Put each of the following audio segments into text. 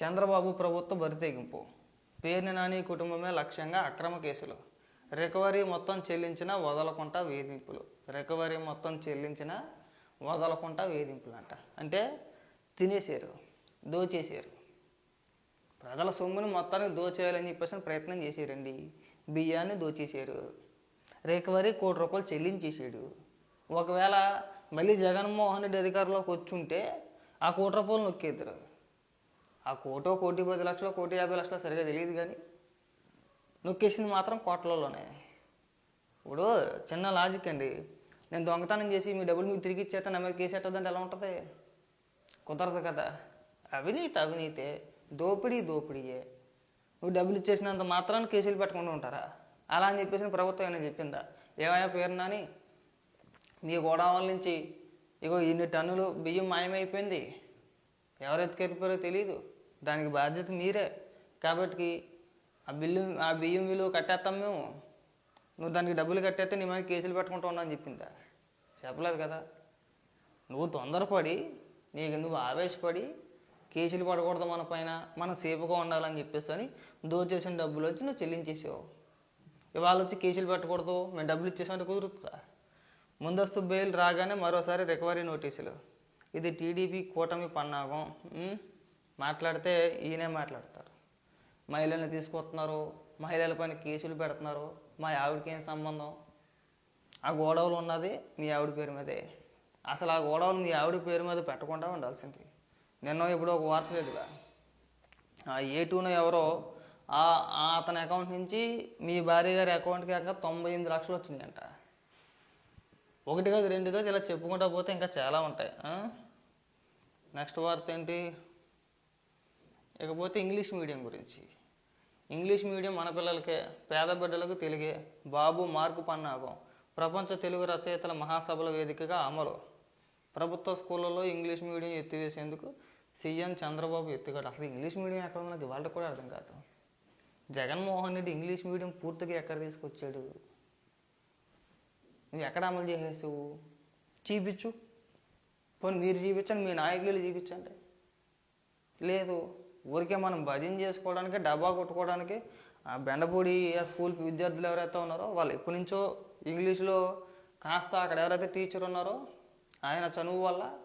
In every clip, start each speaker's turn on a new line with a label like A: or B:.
A: చంద్రబాబు ప్రభుత్వ బరితెగింపు. పేర్ని నాని కుటుంబమే లక్ష్యంగా అక్రమ కేసులు. రికవరీ మొత్తం చెల్లించిన వదలకుండా వేధింపులు. రికవరీ మొత్తం చెల్లించిన వదలకుండా వేధింపులు అంట అంటే తినేసారు దోచేసారు ప్రజల సొమ్ముని మొత్తానికి దోచేయాలని చెప్పేసి ప్రయత్నం చేశారండి. బియ్యాన్ని దోచేశారు. రికవరీ కోటి రూపాయలు చెల్లించేసాడు ఒకవేళ మళ్ళీ జగన్మోహన్ రెడ్డి అధికారంలోకి వచ్చుంటే ఆ కోటి రూపాయలు నొక్కేద్దరు. ఆ కోటో కోటి పది లక్షలు కోటి యాభై లక్షలు సరిగా తెలియదు కానీ నొక్కేసింది మాత్రం కోట్లలోనే. ఇప్పుడు చిన్న లాజిక్ అండి. నేను దొంగతనం చేసి మీ డబ్బులు మీకు తిరిగి ఇచ్చేస్తే నా మీద కేసు ఎట్టదంటే ఎలా ఉంటుంది? కుదరదు కదా. అవినీతి అవినీతే దోపిడీ దోపిడీయే. నువ్వు డబ్బులు ఇచ్చేసినంత మాత్రాన్ని కేసులు పెట్టకుండా ఉంటారా? అలా అని చెప్పేసి ప్రభుత్వం ఏమైనా చెప్పిందా? ఏమయ్యా పేరు నాని? నీ గోడావల నుంచి ఇగో ఇన్ని టన్నులు బియ్యం మాయమైపోయింది. ఎవరు ఎత్తుకెళ్ళిపోయారో తెలియదు దానికి బాధ్యత మీరే. కాబట్టి ఆ బిల్లు ఆ బియ్యం విలువ కట్టేస్తాం మేము. నువ్వు దానికి డబ్బులు కట్టేస్తే నీ మీద కేసులు పెట్టుకుంటా ఉన్నా అని చెప్పిందా? చెప్పలేదు కదా. నువ్వు తొందరపడి నీకు నువ్వు ఆవేశపడి కేసులు పడకూడదు మన పైన మనం సేఫ్గా ఉండాలని చెప్పేసి అని దోచేసిన డబ్బులు వచ్చి నువ్వు చెల్లించేసావు. ఇవాళ వచ్చి కేసులు పెట్టకూడదు మేము డబ్బులు ఇచ్చేసామంటే కుదురుతుందా? ముందస్తు బెయిల్ రాగానే మరోసారి రికవరీ నోటీసులు. ఇది టీడీపీ కూటమి పన్నాగం మాట్లాడితే ఈయనే మాట్లాడతారు. మహిళల్ని తీసుకొస్తున్నారు మహిళల పైన కేసులు పెడుతున్నారు మా ఆవిడకి ఏం సంబంధం? ఆ గోడవలు ఉన్నది మీ ఆవిడ పేరు మీదే. అసలు ఆ గోడవలు మీ ఆవిడ పేరు మీద పెట్టకుండా ఉండాల్సింది. నిన్న ఇప్పుడు ఒక వార్త లేదుగా ఆ ఏ టూను ఎవరో ఆ అతని అకౌంట్ నుంచి మీ భార్య గారి అకౌంట్కి కాక తొంభై ఎనిమిది లక్షలు వచ్చిందంట ఒకటి కాదు రెండు కాదు ఇలా చెప్పుకుంటా పోతే ఇంకా చాలా ఉంటాయి. నెక్స్ట్ వార్త ఏంటి? ఇకపోతే ఇంగ్లీష్ మీడియం గురించి. ఇంగ్లీష్ మీడియం మన పిల్లలకే పేద బిడ్డలకు తెలుగే బాబు మార్కు పన్నాగం. ప్రపంచ తెలుగు రచయితల మహాసభల వేదికగా అమలు. ప్రభుత్వ స్కూళ్ళలో ఇంగ్లీష్ మీడియం ఎత్తివేసేందుకు సీఎం చంద్రబాబు ఎత్తుగడ. అసలు ఇంగ్లీష్ మీడియం ఎక్కడ ఉందో నాకు ఇవాళ కూడా అర్థం కాదు. జగన్మోహన్ రెడ్డి ఇంగ్లీష్ మీడియం పూర్తిగా ఎక్కడ తీసుకొచ్చాడు? నువ్వు ఎక్కడ అమలు చేసేసావు? చూపించు. పోనీ మీరు చూపించండి మీ నాయకులు చూపించండి. లేదు ఊరికే మనం భజన చేసుకోవడానికి డబ్బా కొట్టుకోవడానికి ఆ బెండపూడి ఆ స్కూల్ విద్యార్థులు ఎవరైతే ఉన్నారో వాళ్ళు ఎప్పటి నుంచో ఇంగ్లీష్లో కాస్త అక్కడ ఎవరైతే టీచర్ ఉన్నారో ఆయన చనువు వల్ల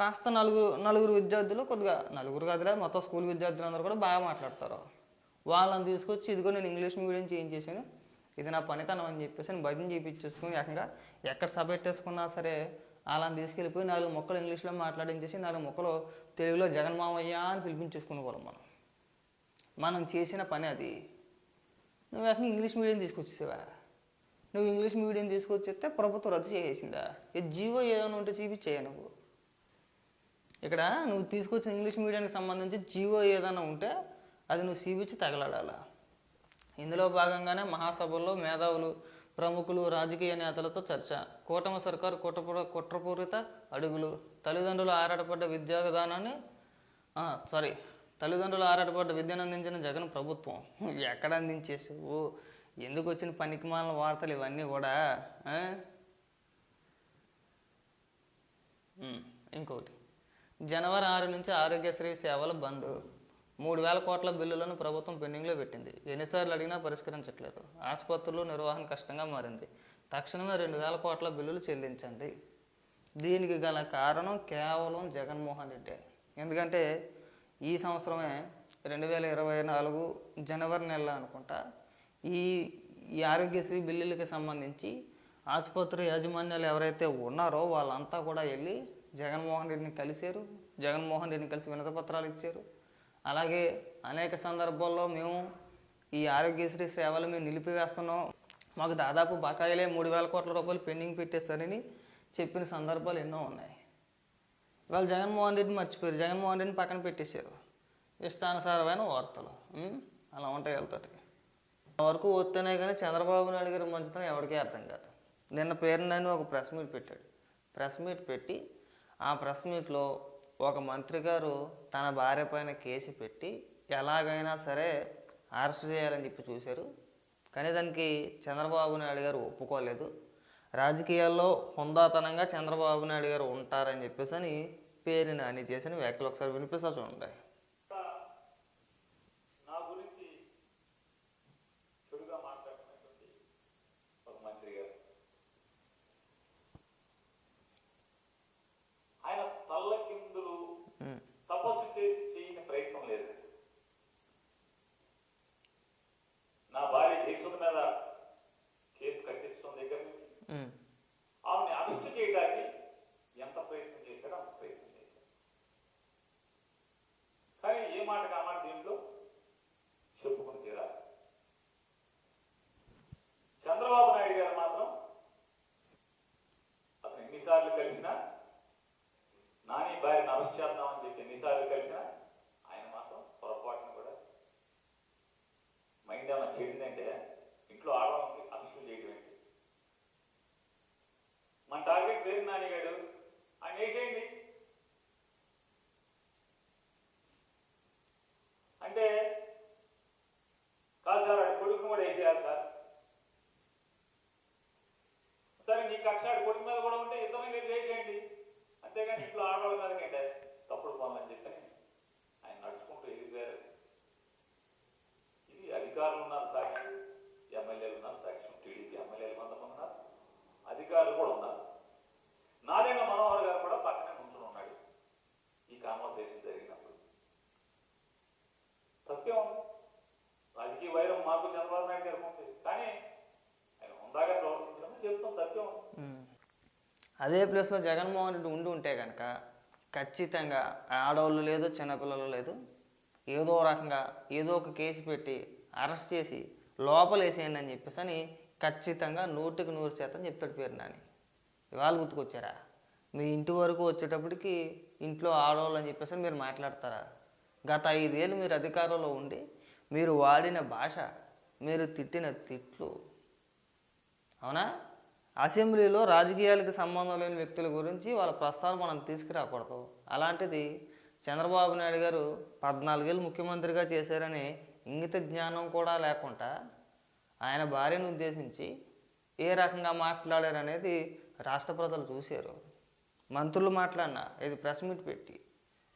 A: కాస్త నలుగురు నలుగురు విద్యార్థులు కొద్దిగా నలుగురు కదలే మొత్తం స్కూల్ విద్యార్థులు అందరూ కూడా బాగా మాట్లాడతారు. వాళ్ళని తీసుకొచ్చి ఇదిగో నేను ఇంగ్లీష్ మీడియం చేంజ్ చేశాను. ఇది నా పనితనం అని చెప్పేసి నేను భజన చేయించేసుకుని ఏకంగా ఎక్కడ సభ పెట్టేసుకున్నా సరే అలా తీసుకెళ్ళిపోయి నాలుగు మొక్కలు ఇంగ్లీష్లో మాట్లాడించేసి నాలుగు మొక్కలు తెలుగులో జగన్మామయ్య అని పిలిపించేసుకునే వాళ్ళం మనం. మనం చేసిన పని అది. నువ్వు ఏకంగా ఇంగ్లీష్ మీడియం తీసుకొచ్చేసావా? నువ్వు ఇంగ్లీష్ మీడియం తీసుకొచ్చేస్తే ప్రభుత్వం రద్దు చేసేసిందా? ఏ జీవో ఏదైనా ఉంటే చూపించేయ నువ్వు? ఇక్కడ నువ్వు తీసుకొచ్చిన ఇంగ్లీష్ మీడియానికి సంబంధించి జీవో ఏదైనా ఉంటే అది నువ్వు చూపించి తగలాడాలా? ఇందులో భాగంగానే మహాసభల్లో మేధావులు ప్రముఖులు రాజకీయ నేతలతో చర్చ. కూటమి సర్కారు కుట్రపూర కుట్రపూరిత అడుగులు. తల్లిదండ్రులు ఆరాటపడ్డ విద్యా విధానాన్ని సారీ తల్లిదండ్రులు ఆరాటపడ్డ విద్యను అందించిన జగన్ ప్రభుత్వం. ఎక్కడ అందించేసావు ఎందుకు వచ్చిన పనికిమాలిన వార్తలు ఇవన్నీ కూడా ఇంకొకటి జనవరి ఆరు నుంచి ఆరోగ్యశ్రీ సేవలు బంద్. మూడు వేల కోట్ల బిల్లులను ప్రభుత్వం పెండింగ్లో పెట్టింది. ఎన్నిసార్లు అడిగినా పరిష్కరించట్లేదు. ఆసుపత్రులు నిర్వహణ కష్టంగా మారింది. తక్షణమే రెండు వేల కోట్ల బిల్లులు చెల్లించండి. దీనికి గల కారణం కేవలం జగన్మోహన్ రెడ్డి. ఎందుకంటే ఈ సంవత్సరమే రెండు వేల ఇరవై నాలుగు జనవరి నెల అనుకుంటా ఈ ఈ ఆరోగ్యశ్రీ బిల్లులకి సంబంధించి ఆసుపత్రి యాజమాన్యాలు ఎవరైతే ఉన్నారో వాళ్ళంతా కూడా వెళ్ళి జగన్మోహన్ రెడ్డిని కలిశారు. జగన్మోహన్ రెడ్డిని కలిసి వినతపత్రాలు ఇచ్చారు. అలాగే అనేక సందర్భాల్లో మేము ఈ ఆరోగ్యశ్రీ సేవలు మేము నిలిపివేస్తున్నాం. మాకు దాదాపు బకాయిలే మూడు వేల కోట్ల రూపాయలు పెండింగ్ పెట్టేస్తారని చెప్పిన సందర్భాలు ఎన్నో ఉన్నాయి. వాళ్ళు జగన్మోహన్ రెడ్డిని మర్చిపోయారు. జగన్మోహన్ రెడ్డిని పక్కన పెట్టేశారు. ఇష్టానుసారమైన వార్తలు అలా ఉంటాయి వెళ్తాయి వరకు వస్తేనే కానీ చంద్రబాబు నాయుడు గారి మంచితనం ఎవరికీ అర్థం కాదు. నిన్న పేరునని ఒక ప్రెస్ మీట్ పెట్టాడు. ప్రెస్ మీట్ పెట్టి ఆ ప్రెస్ మీట్లో ఒక మంత్రి గారు తన భార్య పైన కేసు పెట్టి ఎలాగైనా సరే అరెస్ట్ చేయాలని చెప్పి చూశారు. కానీ దానికి చంద్రబాబు నాయుడు గారు ఒప్పుకోలేదు. రాజకీయాల్లో హుందాతనంగా చంద్రబాబు నాయుడు గారు ఉంటారని చెప్పేసి అని పేరు నాని చేసిన వ్యాఖ్యలు ఒకసారి వినిపిస్తా చూడండి. అదే ప్లేస్లో జగన్మోహన్ రెడ్డి ఉండి ఉంటే కనుక ఖచ్చితంగా ఆడవాళ్ళు లేదు చిన్నపిల్లలు లేదు ఏదో రకంగా ఏదో ఒక కేసు పెట్టి అరెస్ట్ చేసి లోపలేసేయండి అని చెప్పేసి అని ఖచ్చితంగా నూటికి నూరు శాతం చెప్తాడు పేరు నాని. ఇవాళ గుర్తుకొచ్చారా? మీ ఇంటి వరకు వచ్చేటప్పటికి ఇంట్లో ఆడవాళ్ళు అని చెప్పేసి మీరు మాట్లాడతారా? గత ఐదేళ్ళు మీరు అధికారంలో ఉండి మీరు వాడిన భాష మీరు తిట్టిన తిట్లు. అవునా? అసెంబ్లీలో రాజకీయాలకు సంబంధం లేని వ్యక్తుల గురించి వాళ్ళ ప్రస్తావన మనం తీసుకురాకూడదు. అలాంటిది చంద్రబాబు నాయుడు గారు పద్నాలుగేళ్ళు ముఖ్యమంత్రిగా చేశారని ఇంగిత జ్ఞానం కూడా లేకుండా ఆయన భార్యను ఉద్దేశించి ఏ రకంగా మాట్లాడారు అనేది రాష్ట్ర ప్రజలు చూశారు. మంత్రులు మాట్లాడినా ఇది ప్రెస్ మీట్ పెట్టి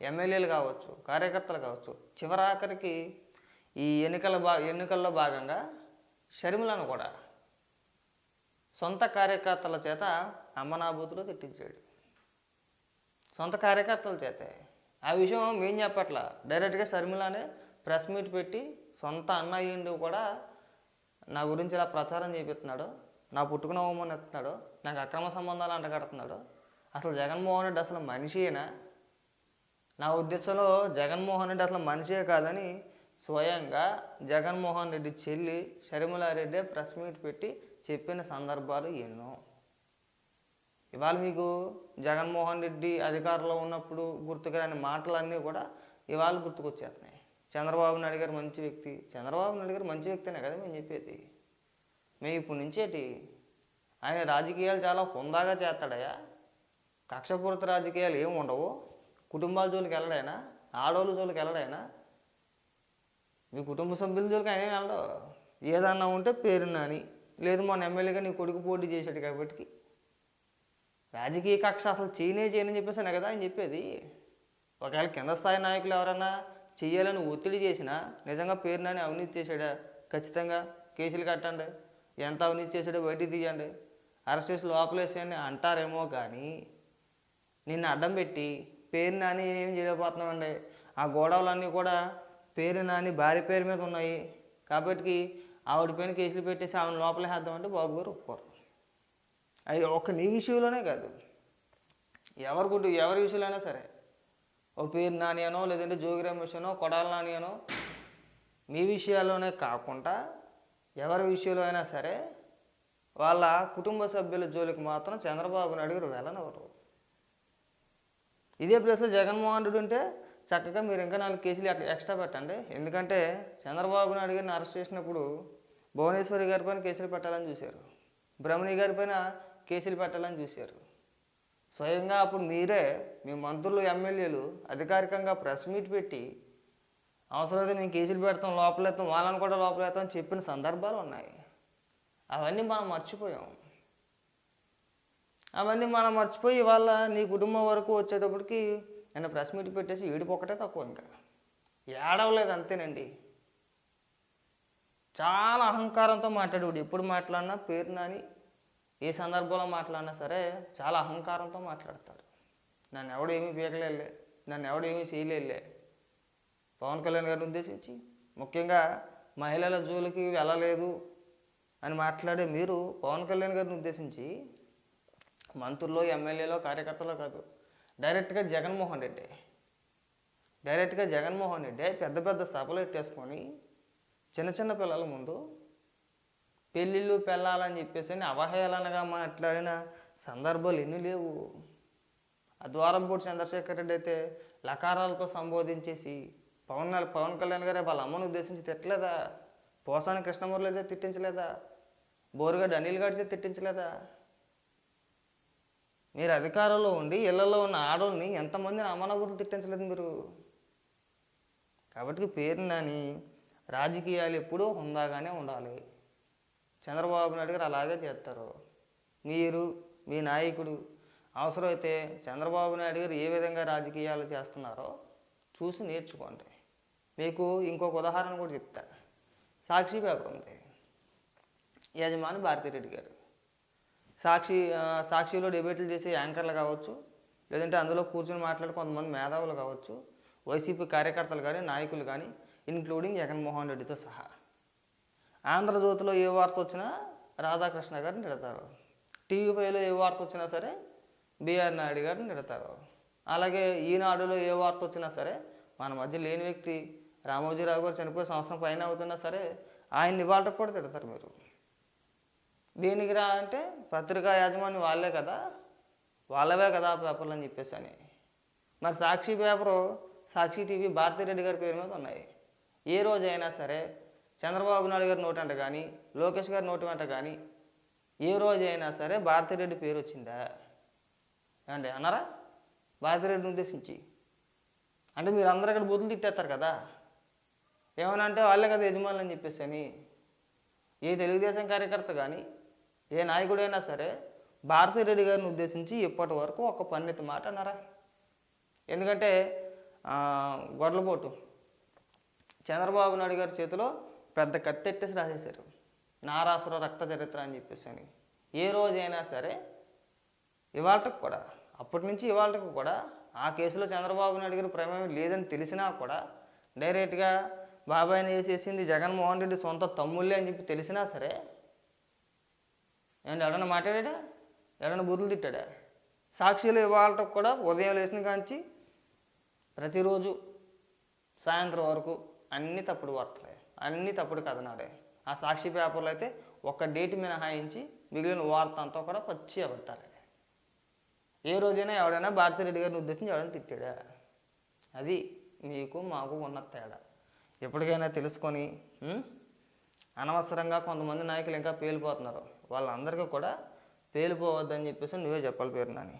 A: ఎమ్మెల్యేలు కావచ్చు కార్యకర్తలు కావచ్చు చివరాఖరికి ఈ ఎన్నికల బా ఎన్నికల్లో భాగంగా షర్మిలను కూడా సొంత కార్యకర్తల చేత అమ్మనాభూతులు తిట్టించాడు. సొంత కార్యకర్తల చేతే. ఆ విషయం మేం చెప్పట్లా. డైరెక్ట్గా షర్మిలానే ప్రెస్ మీట్ పెట్టి సొంత అన్నయ్యుండి కూడా నా గురించి ఇలా ప్రచారం చేపిస్తున్నాడు. నా పుట్టుకున్న హోమని ఎత్తున్నాడు నాకు అక్రమ సంబంధాలు అంటగడుతున్నాడు. అసలు జగన్మోహన్ రెడ్డి అసలు మనిషియేనా? నా ఉద్దేశంలో జగన్మోహన్ రెడ్డి అసలు మనిషే కాదని స్వయంగా జగన్మోహన్ రెడ్డి చెల్లి షర్మిలారెడ్డి ప్రెస్ మీట్ పెట్టి చెప్పిన సందర్భాలు ఎన్నో. ఇవాళ మీకు జగన్మోహన్ రెడ్డి అధికారంలో ఉన్నప్పుడు గుర్తుకురాని మాటలన్నీ కూడా ఇవాళ గుర్తుకొచ్చేస్తున్నాయి. చంద్రబాబు నాయుడు గారు మంచి వ్యక్తి. చంద్రబాబు నాయుడు గారు మంచి వ్యక్తినే కదా మేము చెప్పేది. మేము ఇప్పుడు నుంచేటి ఆయన రాజకీయాలు చాలా హుందాగా చేస్తాడయా కక్షపూరిత రాజకీయాలు ఏమి ఉండవు. కుటుంబాల జోలికి వెళ్ళడైనా ఆడవాళ్ళ జోలికి వెళ్ళడైనా మీ కుటుంబ సభ్యుల జోలికి ఆయన వెళ్ళడు. ఏదన్నా ఉంటే పేరు నాని. లేదు మొన్న ఎమ్మెల్యేగా నీ కొడుకు పోటీ చేశాడు కాబట్టి. రాజకీయ కక్ష అసలు చేయనే చేయనని చెప్పేసాను కదా ఆయన చెప్పేది. ఒకవేళ కింద స్థాయి నాయకులు ఎవరన్నా చేయాలని ఒత్తిడి చేసినా నిజంగా పేరు నాని అవినీతి చేశాడా? ఖచ్చితంగా. కేసులు కట్టండి. ఎంత అవినీతి చేశాడో బయటికి తీయండి. అరెస్ట్ చేసి లోపలేసేయని అంటారేమో కానీ నిన్ను అడ్డం పెట్టి పేరు నాని ఏం చేయలేకపోతున్నామండి. ఆ గోడవలన్నీ కూడా పేరు నాని భార్య పేరు మీద ఉన్నాయి. కాబట్టి ఆవిడ పైన కేసులు పెట్టేసి ఆవిడ లోపలే వేద్దామంటే బాబు గారు ఒప్పుకోరు. అది ఒక్క నీ విషయంలోనే కాదు. ఎవరి గుడ్డు ఎవరి విషయంలో అయినా సరే. ఓ పేరు నానియనో లేదంటే జోగి రమేష్ కొడాల నానియనో మీ విషయాల్లోనే కాకుండా ఎవరి విషయంలో అయినా సరే వాళ్ళ కుటుంబ సభ్యుల జోలికి మాత్రం చంద్రబాబు నాయుడు గారు వెళ్ళనవరు. ఇదే ప్లేస్లో జగన్మోహన్ రెడ్డి ఉంటే చక్కగా మీరు ఇంకా నాలుగు కేసులు ఎక్స్ట్రా పెట్టండి. ఎందుకంటే చంద్రబాబు నాయుడు గారిని అరెస్ట్ చేసినప్పుడు భువనేశ్వరి గారి పైన కేసులు పెట్టాలని చూశారు. బ్రహ్మణి గారి పైన కేసులు పెట్టాలని చూశారు. స్వయంగా అప్పుడు మీరే మీ మంత్రులు ఎమ్మెల్యేలు అధికారికంగా ప్రెస్ మీట్ పెట్టి అవసరమైతే మేము కేసులు పెడతాం లోపలేస్తాం వాళ్ళని కూడా లోపలేస్తాం చెప్పిన సందర్భాలు ఉన్నాయి. అవన్నీ మనం మర్చిపోయాం. అవన్నీ మనం మర్చిపోయి ఇవాళ నీ కుటుంబం వరకు వచ్చేటప్పటికి నన్ను ప్రెస్ మీట్ పెట్టేసి ఏడుపు ఒకటే తక్కువ ఇంకా. ఏడవలేదు అంతేనండి. చాలా అహంకారంతో మాట్లాడేవాడు. ఎప్పుడు మాట్లాడినా పేరు నాని ఏ సందర్భంలో మాట్లాడినా సరే చాలా అహంకారంతో మాట్లాడతాడు నన్ను ఎవడు ఏమీ పీకలేలే నన్ను ఎవడు ఏమీ చేయలేలే పవన్ కళ్యాణ్ గారిని ఉద్దేశించి ముఖ్యంగా మహిళల జోలికి వెళ్ళలేదు అని మాట్లాడే మీరు పవన్ కళ్యాణ్ గారిని ఉద్దేశించి మంత్రుల్లో ఎమ్మెల్యేలో కార్యకర్తలో కాదు. డైరెక్ట్గా జగన్మోహన్ రెడ్డి. డైరెక్ట్గా జగన్మోహన్ రెడ్డి పెద్ద పెద్ద సభలు ఎట్టేసుకొని చిన్న చిన్న పిల్లల ముందు పెళ్ళిళ్ళు పెళ్ళాలని చెప్పేసి అని అవహేళనగా మాట్లాడిన సందర్భాలు ఎన్ని లేవు. అద్వారంపూడి చంద్రశేఖర్ రెడ్డి అయితే లకారాలతో సంబోధించేసి పవన్ పవన్ కళ్యాణ్ గారే వాళ్ళ అమ్మను ఉద్దేశించి తిట్టలేదా? పోసాని కృష్ణమూర్లు అయితే తిట్టించలేదా? బోరుగడ్డ అనిల్ గారి తిట్టించలేదా? మీరు అధికారంలో ఉండి ఇళ్ళలో ఉన్న ఆడోళ్ళని ఎంతమందిని అమనబుద్ధులు తిట్టించలేదు మీరు? కాబట్టి పేరు నాని రాజకీయాలు ఎప్పుడూ హుందాగానే ఉండాలి. చంద్రబాబు నాయుడు గారు అలాగే చేస్తారు. మీరు మీ నాయకుడు అవసరమైతే చంద్రబాబు నాయుడు గారు ఏ విధంగా రాజకీయాలు చేస్తున్నారో చూసి నేర్చుకోండి. మీకు ఇంకొక ఉదాహరణ కూడా చెప్తా సాక్షి పేపర్ ఉంది. యజమాని భారతిరెడ్డి గారు. సాక్షి సాక్షిలో డిబేట్లు చేసే యాంకర్లు కావచ్చు లేదంటే అందులో కూర్చొని మాట్లాడే కొంతమంది మేధావులు కావచ్చు వైసీపీ కార్యకర్తలు కానీ నాయకులు కానీ ఇన్క్లూడింగ్ జగన్మోహన్ రెడ్డితో సహా. ఆంధ్రజ్యోతిలో ఏ వార్త వచ్చినా రాధాకృష్ణ గారిని తిడతారు. టీవీ ఫైవ్లో ఏ వార్త వచ్చినా సరే బీఆర్ నాయుడు గారిని తిడతారు. అలాగే ఈనాడులో ఏ వార్త వచ్చినా సరే మన మధ్య లేని వ్యక్తి రామోజీరావు గారు చనిపోయే సంవత్సరం పైన అవుతున్నా సరే ఆయన ఇవాళ కూడా తిడతారు మీరు. దేనికి రా అంటే పత్రికా యాజమాన్యం వాళ్ళే కదా. వాళ్ళవే కదా ఆ పేపర్లు అని చెప్పేసి అని. మరి సాక్షి పేపరు సాక్షి టీవీ భారతిరెడ్డి గారి పేరు మీద ఉన్నాయి. ఏ రోజైనా సరే చంద్రబాబు నాయుడు గారి నోటి అంట కానీ లోకేష్ గారి నోటి వెంట కానీ ఏ రోజైనా సరే భారతిరెడ్డి పేరు వచ్చిందా? అండి అన్నారా? భారతిరెడ్డిని ఉద్దేశించి. అంటే మీరు అందరు అక్కడ బూతులు తిట్టేస్తారు కదా. ఏమైనా అంటే వాళ్ళే కదా యజమానులు అని చెప్పేసి అని. ఏ తెలుగుదేశం కార్యకర్త కానీ ఏ నాయకుడైనా సరే భారతిరెడ్డి గారిని ఉద్దేశించి ఇప్పటి వరకు ఒక పండిత మాట అన్నారా? ఎందుకంటే గొడలపోటు చంద్రబాబు నాయుడు గారి చేతిలో పెద్ద కత్తెట్టేసి రాసేశారు. నారాసుర రక్త చరిత్ర అని చెప్పేసి అని. ఏ రోజైనా సరే ఇవాళకు కూడా అప్పటి నుంచి ఇవాళకు కూడా ఆ కేసులో చంద్రబాబు నాయుడు గారి ప్రమేయం లేదని తెలిసినా కూడా డైరెక్ట్గా బాబాయ్ని వేసేసింది జగన్మోహన్ రెడ్డి సొంత తమ్ముళ్ళే అని చెప్పి తెలిసినా సరే ఏంటి ఎవడన్నా మాట్లాడా ఎవడన్నా బుద్ధులు తిట్టాడా? సాక్షులు ఇవాళ కూడా ఉదయం లేచిన కాంచి ప్రతిరోజు సాయంత్రం వరకు అన్ని తప్పుడు వార్తలే అన్ని తప్పుడు కథనాడే ఆ సాక్షి పేపర్లో అయితే ఒక డేట్ మినహాయించి మిగిలిన వార్త అంతా కూడా పచ్చి అబద్ధాలే. ఏ రోజైనా ఎవడైనా భారతిరెడ్డి గారిని ఉద్దేశించి ఎవడైనా తిట్టాడా? అది మీకు మాకు ఉన్న తేడా. ఎప్పటికైనా తెలుసుకొని అనవసరంగా కొంతమంది నాయకులు ఇంకా పేలిపోతున్నారు. వాళ్ళందరికీ కూడా పేలిపోవద్దని చెప్పేసి నువ్వే చెప్పాలి పేరు నాని.